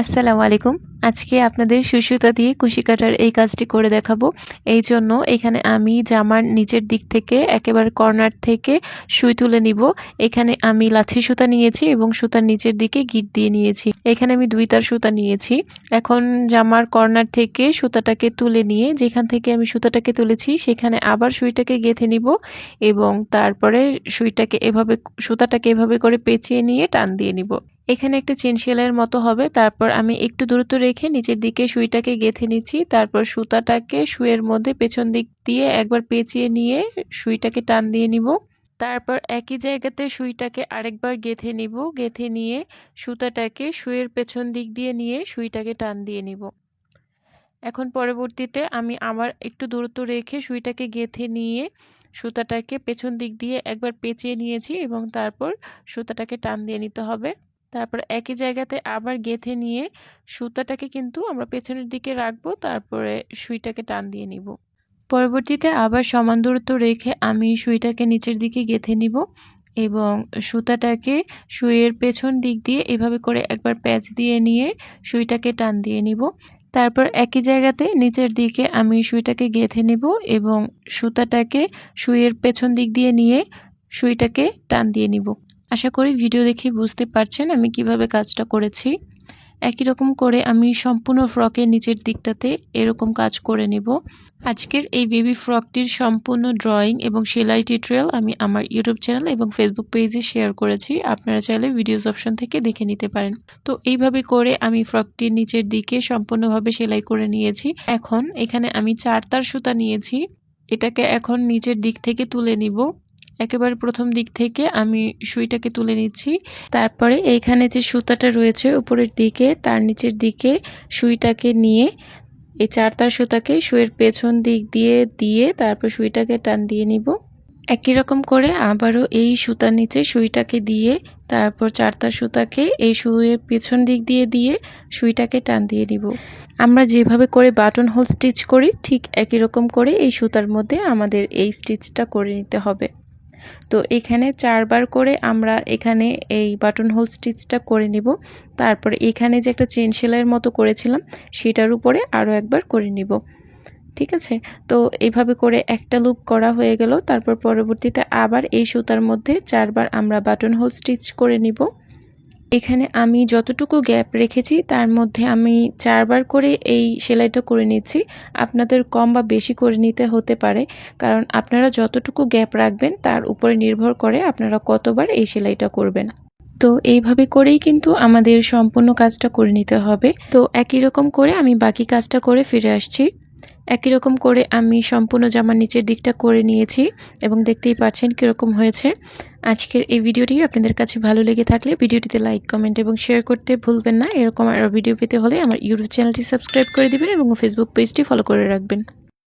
আসসালামু আলাইকুম। আজকে আপনাদের সুসুতা দিয়ে কুশি কাটার এই কাজটি করে দেখাবো। এই জন্য এখানে আমি জামার নিচের দিক থেকে একেবারে কর্নার থেকে সুই তুলে নিব। এখানে আমি লাথি সুতা নিয়েছি এবং সুতার নিচের দিকে গিট দিয়ে নিয়েছি। এখানে আমি দুই তার সুতা নিয়েছি। এখন জামার কর্নার থেকে সুতাটাকে তুলে নিয়ে যেখান থেকে আমি সুতাটাকে তুলেছি, সেখানে আবার সুইটাকে গেঁথে নিব এবং তারপরে সুইটাকে এভাবে, সুতাটাকে এভাবে করে পেঁচিয়ে নিয়ে টান দিয়ে নিব। এখানে একটা চেন সেলাইয়ের মতো হবে। তারপর আমি একটু দূরত্ব রেখে নিচের দিকে সুইটাকে গেঁথে নিচ্ছি। তারপর সুতাটাকে সুইয়ের মধ্যে পেছন দিক দিয়ে একবার পেঁচিয়ে নিয়ে সুইটাকে টান দিয়ে নিব। তারপর একই জায়গাতে সুইটাকে আরেকবার গেঁথে নিব। গেঁথে নিয়ে সুতাটাকে সুইয়ের পেছন দিক দিয়ে নিয়ে সুইটাকে টান দিয়ে নিব। এখন পরবর্তীতে আমি আবার একটু দূরত্ব রেখে সুইটাকে গেঁথে নিয়ে সুতাটাকে পেছন দিক দিয়ে একবার পেঁচিয়ে নিয়েছি এবং তারপর সুতাটাকে টান দিয়ে নিতে হবে। তারপর একই জায়গাতে আবার গেথে নিয়ে সুতাটাকে কিন্তু আমরা পেছনের দিকে রাখব, তারপরে সুইটাকে টান দিয়ে নিব। পরবর্তীতে আবার সমান দূরত্ব রেখে আমি সুইটাকে নিচের দিকে গেথে নিব এবং সুতাটাকে সুইয়ের পেছন দিক দিয়ে এভাবে করে একবার প্যাচ দিয়ে নিয়ে সুইটাকে টান দিয়ে নিব। তারপর একই জায়গাতে নিচের দিকে আমি সুইটাকে গেথে নেব এবং সুতাটাকে সুইয়ের পেছন দিক দিয়ে নিয়ে সুইটাকে টান দিয়ে নিব। আশা করি ভিডিও দেখে বুঝতে পারছেন আমি কীভাবে কাজটা করেছি। একই রকম করে আমি সম্পূর্ণ ফ্রকের নিচের দিকটাতে এরকম কাজ করে নেব। আজকের এই বেবি ফ্রকটির সম্পূর্ণ ড্রয়িং এবং সেলাই টিউটোরিয়াল আমি আমার ইউটিউব চ্যানেল এবং ফেসবুক পেজে শেয়ার করেছি। আপনারা চাইলে ভিডিওস অপশন থেকে দেখে নিতে পারেন। তো এইভাবে করে আমি ফ্রকটির নিচের দিকে সম্পূর্ণভাবে সেলাই করে নিয়েছি। এখন এখানে আমি চার তার সুতা নিয়েছি। এটাকে এখন নিচের দিক থেকে তুলে নিব। একেবারে প্রথম দিক থেকে আমি সুইটাকে তুলে নিচ্ছি। তারপরে এইখানে যে সুতাটা রয়েছে উপরের দিকে, তার নিচের দিকে সুইটাকে নিয়ে এই চারতার সুতাকে সুইয়ের পেছন দিক দিয়ে দিয়ে তারপর সুইটাকে টান দিয়ে নিব। একই রকম করে আবারও এই সুতার নিচে সুইটাকে দিয়ে, তারপর চারতার সুতাকে এই সুইয়ের পেছন দিক দিয়ে দিয়ে সুইটাকে টান দিয়ে নিব। আমরা যেভাবে করে বাটন হোল স্টিচ করি, ঠিক একই রকম করে এই সুতার মধ্যে আমাদের এই স্টিচটা করে নিতে হবে। তো এখানে চারবার করে আমরা এখানে এই বাটন হোল স্টিচটা করে নিব। তারপরে এখানে যে একটা চেন সেলাইয়ের মতো করেছিলাম, সেটার উপরে আরও একবার করে নিব। ঠিক আছে? তো এইভাবে করে একটা লুপ করা হয়ে গেল। তারপর পরবর্তীতে আবার এই সুতার মধ্যে চারবার আমরা বাটন হোল স্টিচ করে নিব। এখানে আমি যতটুকু গ্যাপ রেখেছি, তার মধ্যে আমি চারবার করে এই সেলাইটা করে নিচ্ছি। আপনাদের কম বা বেশি করে নিতে হতে পারে, কারণ আপনারা যতটুকু গ্যাপ রাখবেন, তার উপরে নির্ভর করে আপনারা কতবার এই সেলাইটা করবেন। তো এইভাবে করেই কিন্তু আমাদের সম্পূর্ণ কাজটা করে নিতে হবে। তো একই রকম করে আমি বাকি কাজটা করে ফিরে আসছি। একই রকম করে আমি সম্পূর্ণ জামার নিচের দিকটা করে নিয়েছি এবং দেখতেই পাচ্ছেন কীরকম হয়েছে। আজকের এই ভিডিওটি আপনাদের কাছে ভালো লেগে থাকলে ভিডিওটিতে লাইক, কমেন্ট এবং শেয়ার করতে ভুলবেন না। এরকম আরও ভিডিও পেতে হলে আমার ইউটিউব চ্যানেলটি সাবস্ক্রাইব করে দেবেন এবং ফেসবুক পেজটি ফলো করে রাখবেন।